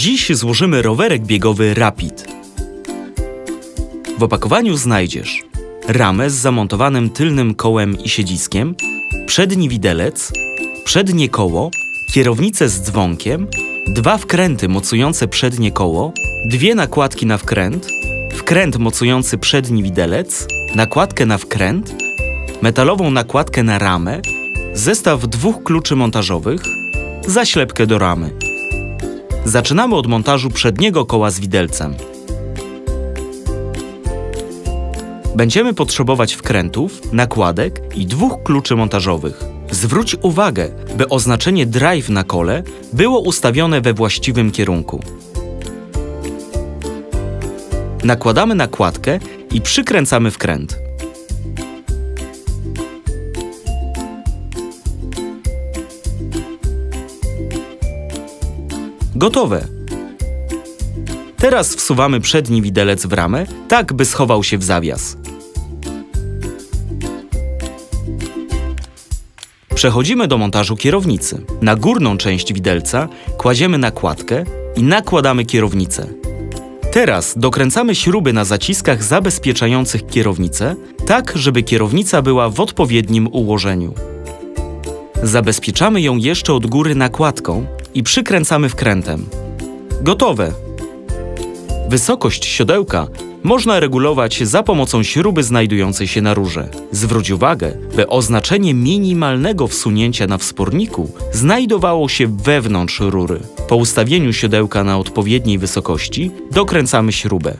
Dziś złożymy rowerek biegowy Rapid. W opakowaniu znajdziesz ramę z zamontowanym tylnym kołem i siedziskiem, przedni widelec, przednie koło, kierownicę z dzwonkiem, dwa wkręty mocujące przednie koło, dwie nakładki na wkręt, wkręt mocujący przedni widelec, nakładkę na wkręt, metalową nakładkę na ramę, zestaw dwóch kluczy montażowych, zaślepkę do ramy. Zaczynamy od montażu przedniego koła z widelcem. Będziemy potrzebować wkrętów, nakładek i dwóch kluczy montażowych. Zwróć uwagę, by oznaczenie drive na kole było ustawione we właściwym kierunku. Nakładamy nakładkę i przykręcamy wkręt. Gotowe. Teraz wsuwamy przedni widelec w ramę, tak by schował się w zawias. Przechodzimy do montażu kierownicy. Na górną część widelca kładziemy nakładkę i nakładamy kierownicę. Teraz dokręcamy śruby na zaciskach zabezpieczających kierownicę, tak żeby kierownica była w odpowiednim ułożeniu. Zabezpieczamy ją jeszcze od góry nakładką i przykręcamy wkrętem. Gotowe! Wysokość siodełka można regulować za pomocą śruby znajdującej się na rurze. Zwróć uwagę, by oznaczenie minimalnego wsunięcia na wsporniku znajdowało się wewnątrz rury. Po ustawieniu siodełka na odpowiedniej wysokości dokręcamy śrubę.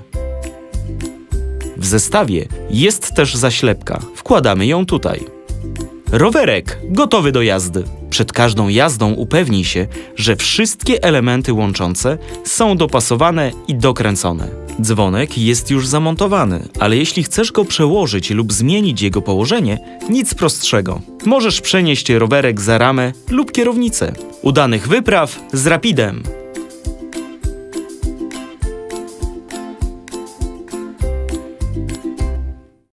W zestawie jest też zaślepka. Wkładamy ją tutaj. Rowerek gotowy do jazdy. Przed każdą jazdą upewnij się, że wszystkie elementy łączące są dopasowane i dokręcone. Dzwonek jest już zamontowany, ale jeśli chcesz go przełożyć lub zmienić jego położenie, nic prostszego. Możesz przenieść rowerek za ramę lub kierownicę. Udanych wypraw z Rapidem!